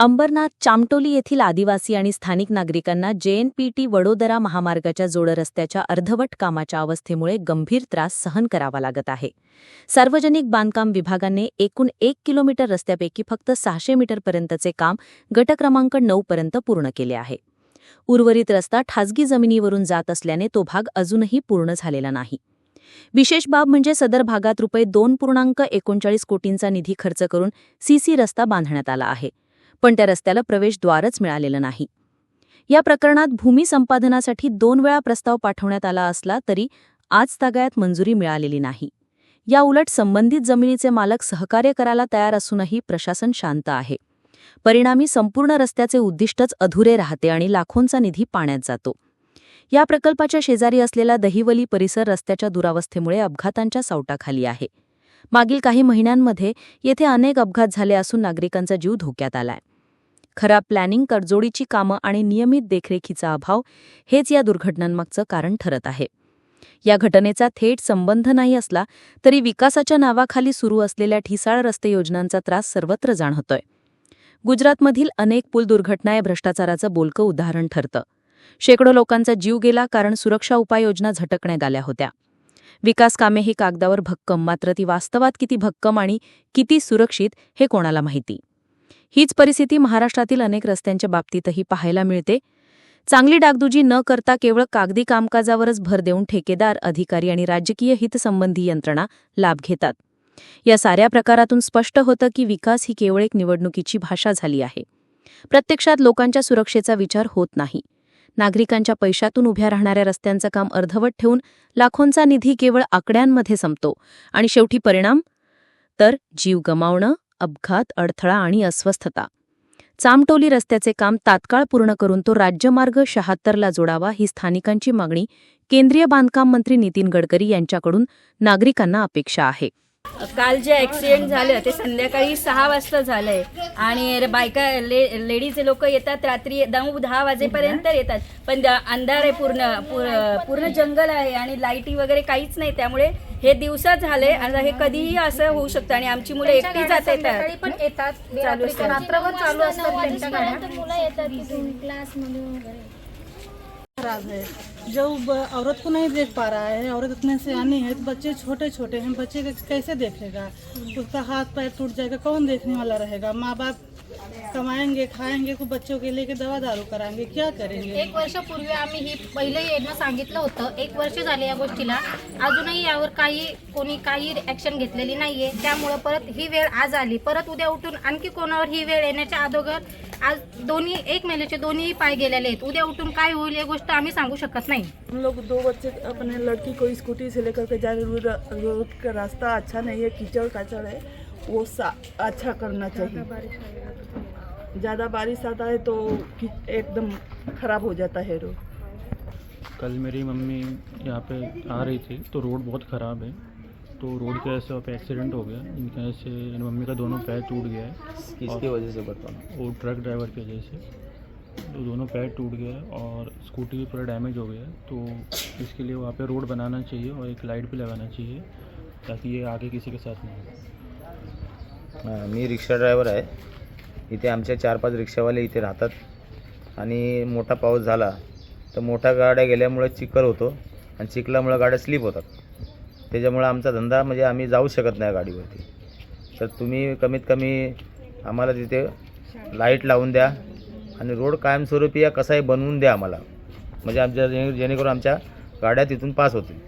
अंबरनाथ चामटोली येथील आदिवासी आणि स्थानिक नागरिकांना जेएनपीटी वडोदरा महामार्गाच्या जोडरस्त्याच्या अर्धवट कामाच्या अवस्थेमुळे गंभीर त्रास सहन करावा लागत आहे. सार्वजनिक बांधकाम विभागाने एकूण एक किलोमीटर रस्त्यापैकी फक्त सहाशे मीटरपर्यंतचे काम गट क्रमांक नऊ पर्यंत पूर्ण केले आहे. उर्वरित रस्ता खाजगी जमिनीवरून जात असल्याने तो भाग अजूनही पूर्ण झालेला नाही. विशेष बाब म्हणजे सदर भागात रुपये दोन पूर्णांक एकोणचाळीस कोटींचा निधी खर्च करून सीसी रस्ता बांधण्यात आला आहे. पण त्या रस्त्याला प्रवेशद्वारच मिळालेलं नाही. या प्रकरणात भूमी संपादनासाठी दोन वेळा प्रस्ताव पाठवण्यात आला असला तरी आज तागायत मंजुरी मिळालेली नाही. या उलट संबंधित जमिनीचे मालक सहकार्य करायला तयार असूनही प्रशासन शांत आहे. परिणामी संपूर्ण रस्त्याचे उद्दिष्टच अधुरे राहते आणि लाखोंचा निधी पाण्यात जातो. या प्रकल्पाच्या शेजारी असलेला दहिवली परिसर रस्त्याच्या दुरावस्थेमुळे अपघातांच्या सावटाखाली आहे. मागील काही महिन्यांमध्ये येथे अनेक अपघात झाले असून नागरिकांचा जीव धोक्यात आलाय. खराब प्लॅनिंग तडजोडीची कामं आणि नियमित देखरेखीचा अभाव हेच या दुर्घटनांमागचं कारण ठरत आहे. या घटनेचा थेट संबंध नाही असला तरी विकासाच्या नावाखाली सुरू असलेल्या ठिसाळ रस्ते योजनांचा त्रास सर्वत्र जाणवतोय. गुजरातमधील अनेक पूल दुर्घटना या भ्रष्टाचाराचं बोलकं उदाहरण ठरतं. शेकडो लोकांचा जीव गेला कारण सुरक्षा उपाययोजना झटकण्यात आल्या होत्या. विकास कामे ही कागदावर भक्कम. मात्र ती वास्तवात किती भक्कम आणि किती सुरक्षित हे कोणाला माहिती? हीच परिस्थिती महाराष्ट्रातील अनेक रस्त्यांच्या बाबतीतही पाहायला मिळते. चांगली डागदुजी न करता केवळ कागदी कामकाजावरच भर देऊन ठेकेदार अधिकारी आणि राजकीय हितसंबंधी यंत्रणा लाभ घेतात. या साऱ्या प्रकारातून स्पष्ट होतं की विकास ही केवळ एक निवडणुकीची भाषा झाली आहे. प्रत्यक्षात लोकांच्या सुरक्षेचा विचार होत नाही. नागरिकांच्या पैशातून उभ्या राहणाऱ्या रस्त्यांचं काम अर्धवट ठेवून लाखोंचा निधी केवळ आकड्यांमध्ये संपतो. आणि शेवटी परिणाम? तर जीव गमावणं अपघात अडथळा आणि अस्वस्थता. चामटोली रस्त्याचे काम तात्काळ पूर्ण करून तो राज्यमार्ग शहात्तरला जोडावा ही स्थानिकांची मागणी केंद्रीय बांधकाम मंत्री नितीन गडकरी यांच्याकडून नागरिकांना अपेक्षा आहे. काल जे ऍक्सिडेंट झालं ते संध्याकाळी सहा वाजता झालंय. आणि बायका ले लेडीज लोक येतात रात्री नऊ दहा वाजेपर्यंत येतात. पण अंधार आहे पूर्ण पूर्ण जंगल आहे आणि लाईटी वगैरे काहीच नाही. त्यामुळे हे दिवसा झाले आणि हे कधीही असं होऊ शकतं. आणि आमची मुलं एकटी जात येतात पण येतात. चालू असतात. चालू जो औरत को नहीं देख पा रहा है औरत इतने से आनी है तो बच्चे छोटे छोटे हैं बच्चे कैसे देखेगा? उसका हाथ पैर टूट जाएगा कौन देखने वाला रहेगा? माँ बाप कमाएंगे खाएंगे को बच्चों के लेके दवा दारू कराएंगे क्या करेंगे? एक वर्षापूर्वी आम्ही ही पहिले येणं सांगितलं होतं. एक वर्ष झाले या गोष्टीला. अजूनही यावर काही कोणी काही ऍक्शन घेतलेली नाहीये. त्यामुळे परत ही वेळ आज आली. परत उद्या उठून आणखी कोणावर ही वेळ येण्याच्या अगोदर आज दोन्ही एक महिन्याचे दोन्ही पाय गेलेले आहेत. उद्या उठून काय होईल या गोष्ट आम्ही सांगू शकत नाही. हम लोग दो बच्चे अपने लड़की को स्कूटी से लेकर के जा रहे हैं। रोड का रास्ता अच्छा नहीं है कीचड़ काचड़ है। वो सा अच्छा करना चाहिए। ज़्यादा बारिश आता है तो एकदम खराब हो जाता है रोड। कल मेरी मम्मी यहाँ पे आ रही थी तो रोड बहुत ख़राब है। तो रोड के वजह से वहाँ पे एक्सीडेंट हो गया। इनकी वजह से मम्मी का दोनों पैर टूट गया है। किसकी वजह से बताना वो ट्रक ड्राइवर की वजह से। तो दोनों पैर टूट गया और स्कूटी भी पूरा डैमेज हो गया तो इसके लिए वहाँ पे रोड बनाना चाहिए और एक लाइट भी लगाना चाहिए ताकि ये आगे किसी के साथ नहीं हो। हां, मी रिक्षा ड्रायव्हर आहे. इथे आमच्या चार पाच रिक्षावाले इथे राहतात. आणि मोठा पाऊस झाला तर मोठ्या गाड्या गेल्यामुळे चिखल होतो आणि चिखलामुळे गाड्या स्लिप होतात. त्याच्यामुळे आमचा धंदा म्हणजे आम्ही जाऊ शकत नाही गाडीवरती. तर तुम्ही कमीत कमी आम्हाला तिथे लाइट लावून द्या. आणि रोड कायमस्वरूपी या कसाही बनवून द्या आम्हाला. म्हणजे आमच्या जेणे जेणेकरून आमच्या गाड्या तिथून पास होतील.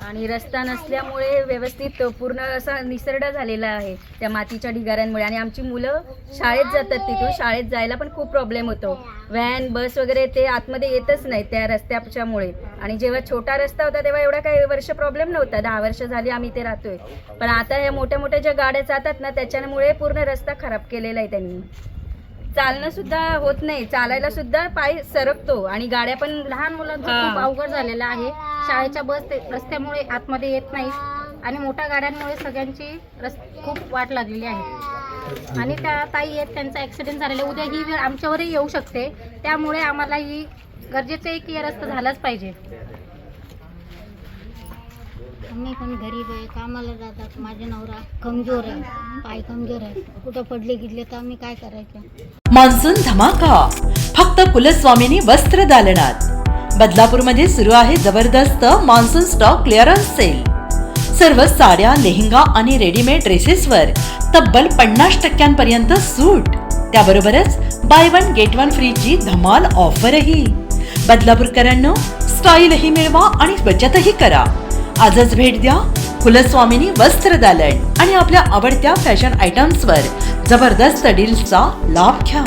आणि रस्ता नसल्यामुळे व्यवस्थित पूर्ण असा निसरडा झालेला आहे त्या मातीच्या ढिगाऱ्यांमुळे. आणि आमची मुलं शाळेत जातात तिथून. शाळेत जायला पण खूप प्रॉब्लेम होतो. व्हॅन बस वगैरे ते आतमध्ये येतच नाही त्या रस्त्याच्यामुळे. आणि जेव्हा छोटा रस्ता होता तेव्हा एवढा काही वर्ष प्रॉब्लेम नव्हता. दहा वर्ष झाली आम्ही ते राहतोय. पण आता ह्या मोठ्या मोठ्या ज्या गाड्या जातात ना त्याच्यामुळे पूर्ण रस्ता खराब केलेला आहे त्यांनी. चालणं सुद्धा होत नाही. चालायला सुद्धा पाय सरकतो. आणि गाड्या पण लहान मुलांचं. खूप अवघड झालेलं आहे. शाळेच्या बस ते रस्त्यामुळे आतमध्ये येत नाही आणि मोठ्या गाड्यांमुळे सगळ्यांची रस खूप वाट लागलेली आहे. आणि त्या ताई आहेत त्यांचा ॲक्सिडेंट झालेला. उद्या ही वेळ आमच्यावरही येऊ शकते. त्यामुळे आम्हाला ही गरजेचं आहे की हा रस्ता झालाच पाहिजे. आम्ही पण गरीब आहे कामाला जातात माझे नवरा कमजोर आहे पाय कमजोर आहे कुठं पडले गिडले तर आम्ही काय करायचं? मान्सून धमाका. फक्त कुलस्वामिनी वस्त्र दालनात. बदलापूरमध्ये सुरू आहे जबरदस्त मान्सून स्टॉक क्लिअरन्स सेल सर्व साड्या लेहंगा आणि रेडीमेड ड्रेसेसवर तब्बल पन्नास टक्क्यांपर्यंत सूट. त्याबरोबरच बाय वन गेट वन फ्रीची धमाल ऑफरही बदलापूरकरांनो स्टाईलही मिळवा आणि बचतही करा. आजच भेट द्या. कुलस्वामिनी वस्त्र दालन आणि आपल्या आवडत्या फॅशन आयटम्सवर जबरदस्त डील्सचा लाभ घ्या.